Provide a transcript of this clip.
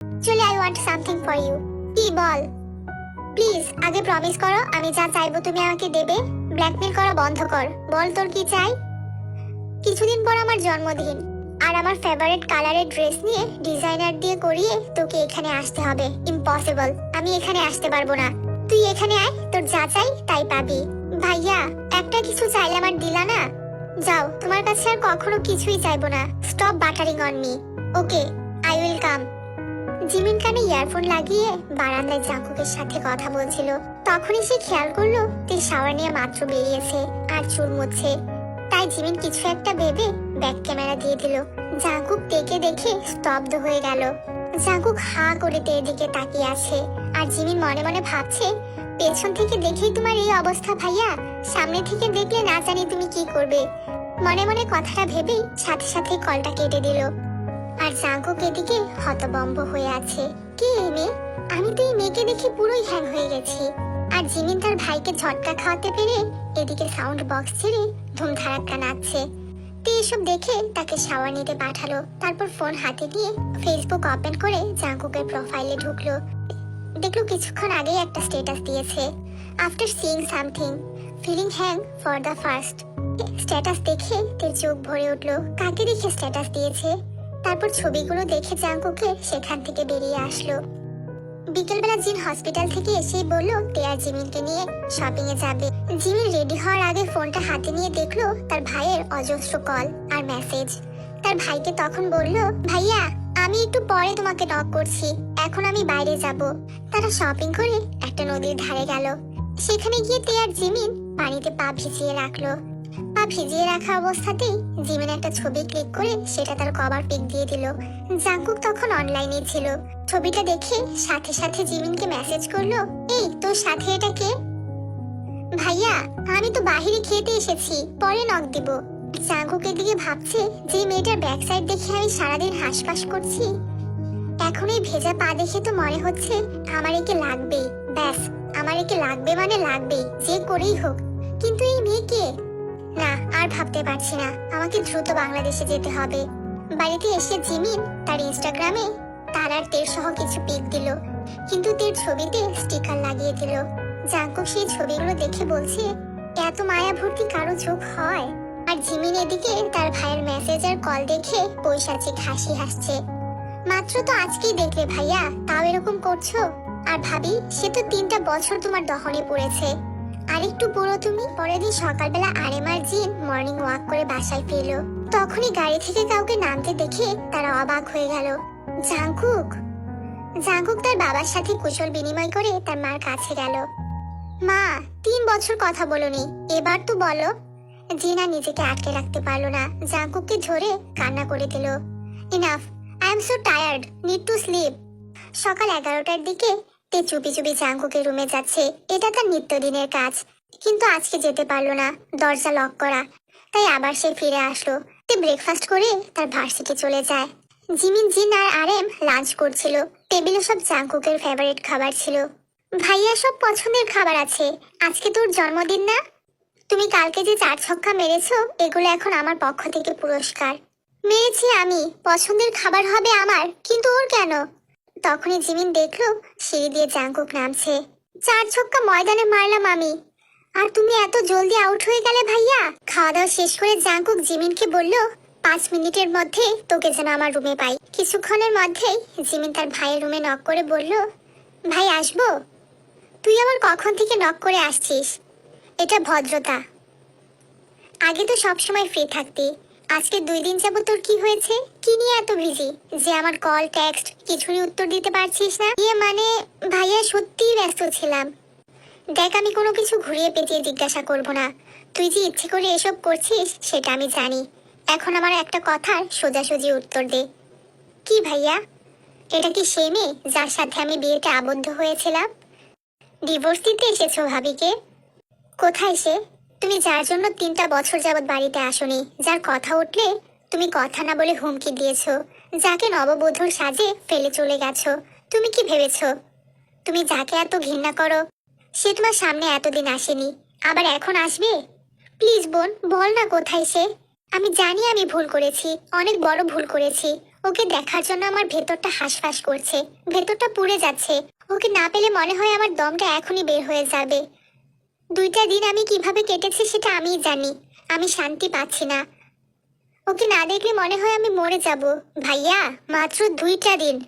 চলে I want something for you কি, বল। প্লিজ আগে প্রমিস করো, আমি যা চাইব তুমি আমাকে দেবে। ব্ল্যাকমেল করা, বন্ধ কর। বল তোর কি চাই? কিছুদিন পর আমার জন্মদিন। আর আমার ফেভারিট কালারের ড্রেস নিয়ে ডিজাইনার দিয়ে করিয়ে তোকে এখানে আসতে হবে। ইম্পসিবল আমি এখানে আসতে পারব না। তুই এখানে আয়, তোর যা চাই তাই পাবি। ভাইয়া, একটা কিছু চাইলে আমার দিলা না? যাও, তোমার কাছে আর কখনো কিছুই চাইব না। Stop buttering on me okay I will come Jimin কানে ইয়ারফোন লাগিয়ে বারান্দায় জাঙ্কুকের সাথে কথা বলছিল। তখনই সে খেয়াল করল তে শাওয়ার নিয়ে মাত্র বেরিয়েছে আর চুল মুছছে তাই জিমিন কিছু একটা ভেবে ব্যাক ক্যামেরা দিয়ে দিল। জাঙ্কুক তেকে দেখে স্তব্ধ হয়ে গেল। জাঙ্কুক হা করে তের দিকে তাকিয়ে আছে আর জিমিন মনে মনে ভাবছে, পেছন থেকে দেখেই তোমার এই অবস্থা ভাইয়া। সামনে থেকে দেখলে না জানি তুমি কি করবে। মনে মনে কথাটা ভেবেই সাথে সাথে কলটা কেটে দিল। আর জাঙ্কুক এদিকে হতবম্ব হয়ে আছে। কে এই মেয়ে? আমি তো এই মেয়েকে দেখে পুরোই হ্যাং হয়ে গেছি। আর জিমিন তার ভাইকে ঝটকা খাওয়াতে পেরে এদিকে সাউন্ড বক্স ছেড়ে ধুমধারাক্কা নাচছে। তে এসব দেখে তাকে শাওয়ার নিতে পাঠালো। তারপর ফোন হাতে নিয়ে ফেসবুক ওপেন করে জাঙ্কুকের প্রোফাইলে ঢুকলো। দেখল কিছুক্ষণ আগেই একটা স্ট্যাটাস দিয়েছে। After seeing something feeling hang for the first status দেখে তের চোখ ভরে উঠল। কাকে দেখে স্ট্যাটাস দিয়েছে? তারপর ছবিগুলো দেখে জাঙ্কুকে সেখান থেকে বেরিয়ে আসলো। বিকেলবেলা জিন হসপিটাল থেকে এসেই বলল তে জিমিনকে নিয়ে শপিং এ যাবে। জিমিন রেডি হওয়ার আগে ফোনটা হাতে নিয়ে দেখল তার ভাইয়ের অজস্র কল আর মেসেজ তার ভাইকে তখন বলল, ভাইয়া, আমি একটু পরে তোমাকে নক করছি। এখন আমি বাইরে যাব। তারা শপিং করে একটা নদীর ধারে গেল। সেখানে গিয়ে তে জিমিন পানিতে পা ভিজিয়ে রাখল। পা ভিজিয়ে রাখা অবস্থাতেই জিমিন একটা ছবি ক্লিক করে সেটা তার কভার পিক দিয়ে দিল। জাঙ্কুক তখন অনলাইনে ছিল। ছবিটা দেখে সাথে সাথে জিমিনকে মেসেজ করল, এই, তোর সাথে এটা কে? ভাইয়া, আমি তো বাহিরে খেতে এসেছি, পরে নক দিব। জাঙ্কুকের দিকে ভাবছে, যে মেয়েটার ব্যাক সাইড দেখে আমি সারাদিন হাসপাস করছি। এখন এই ভেজা পা দেখে তো মনে হচ্ছে আমার একে লাগবেই। ব্যাস, আমার একে লাগবে মানে লাগবেই, যে করেই হোক। কিন্তু এই মেয়ে কে? না, আর ভাবতে পারছি না। আমাকে দ্রুত বাংলাদেশে যেতে হবে। বাড়িতে এসে জিমিন তার ইনস্টাগ্রামে তার আর তের সহ কিছু পিক দিল। কিন্তু তের ছবিতে স্টিকার লাগিয়ে দিল। জাঙ্কুক সেই ছবিগুলো দেখে বলছে, এত মায়া ভর্তি কারও চোখ হয়? আর জিমিন এদিকে তার ভাইয়ের মেসেজ আর কল দেখে পৈশাচিক হাসি হাসছে। মাত্র তো আজকেই দেখলে ভাইয়া, তাও এরকম করছ? আর ভাবি, সে তো তিনটা বছর তোমার দহনে পড়েছে। আর একটু পুরো তুমি, পরের দিন সকালবেলা আরেমার জিন মর্নিং ওয়াক করে বাসায় ফিরলো। তখনই গাড়ি থেকে কাউকে নামতে দেখে তারা অবাক হয়ে গেল। জাঙ্কুক জাঙ্কুক তার বাবার সাথে কুশল বিনিময় করে তার মার কাছে গেল। মা, তিন বছর কথা বলনি, এবার তো বলো। জিনা নিজেকে আটকে রাখতে পারল না জাঙ্কুককে ধরে কান্না করে দিল। Enough I am so tired need to sleep সকাল এগারোটার দিকে তে চুপি চুপি জাঙ্কুকের রুমে যাচ্ছে। এটা তার নিত্যদিনের কাজ। কিন্তু আজকে যেতে পারল না, দরজা লক করা। তাই আবার সে ফিরে আসলো। তে ব্রেকফাস্ট করে তার ভার্সিটি চলে যায়। জিমিন, জিন আর আরএম লাঞ্চ করছিল। টেবিলে সব জাঙ্কুকের ফেভারিট খাবার ছিল। ভাইয়া, সব পছন্দের খাবার আছে। আজকে তোর জন্মদিন না? তুমি কালকে যে চার ছক্কা মেরেছো, এগুলো এখন আমার পক্ষ থেকে পুরস্কার। মেরেছি আমি। পছন্দের খাবার হবে আমার, কিন্তু ওর কেন? তখনই জিমিন দেখল সিঁড়ি দিয়ে জাঙ্কুক নামছে। চার ছক্কা ময়দানে মারলাম আমি। আর তুমি এত জলদি আউট হয়ে গেলে ভাইয়া? খাওয়া দাওয়া শেষ করে জাঙ্কুক জিমিনকে বলল, পাঁচ মিনিটের মধ্যে তোকে যেন আমার রুমে পাই। কিছুক্ষণের মধ্যেই জিমিন তার ভাইয়ের রুমে নক করে বলল, ভাই, আসব? তুই আবার কখন থেকে নক করে আসছিস? এটা ভদ্রতা। আগে তো সবসময় ফ্রি থাকতি। আজকে দুই দিন যাব তোর কি হয়েছে? কি নিয়ে এত বিজি যে আমার কল টেক্সট কিছুরই উত্তর দিতে পারছিস না? ইয়ে মানে ভাইয়া সত্যিই ব্যস্ত ছিলাম। দেখ, আমি কোনো কিছু ঘুরিয়ে পেঁচিয়ে জিজ্ঞাসা করব না। তুই যে ইচ্ছে করে এসব করছিস, সেটা আমি জানি। এখন আমার একটা কথার সোজাসুজি উত্তর দে। কি ভাইয়া? এটা কি সে মেয়ে যার সাথে আমি বিয়েতে আবদ্ধ হয়েছিলাম? ডিভোর্স দিতে এসেছ ভাবিকে? কোথায় সে? তুমি যার জন্য তিনটা বছর যাবৎ বাড়িতে আসোনি, যার কথা উঠলে তুমি কথা না বলে হুমকি দিয়েছ, যাকে নববধূর সাজে ফেলে চলে গেছো, তুমি কি ভেবেছো? তুমি যাকে এত ঘৃণা করো, সে তোমার সামনে এতদিন আসেনি, আবার এখন আসবে? প্লিজ বোন, বল না কোথায় সে। আমি জানি আমি ভুল করেছি, অনেক বড় ভুল করেছি। ওকে দেখার জন্য আমার ভেতরটা হাঁসফাঁস করছে, ভেতরটা পুড়ে যাচ্ছে। ওকে না পেলে মনে হয় আমার দমটা এখনই বের হয়ে যাবে। দুইটা দিন আমি কীভাবে কেটেছে সেটা আমি জানি। আমি শান্তি পাচ্ছি না। ওকে না দেখলে মনে হয় আমি মরে যাব। ভাইয়া, মাত্র দুইটা দিন।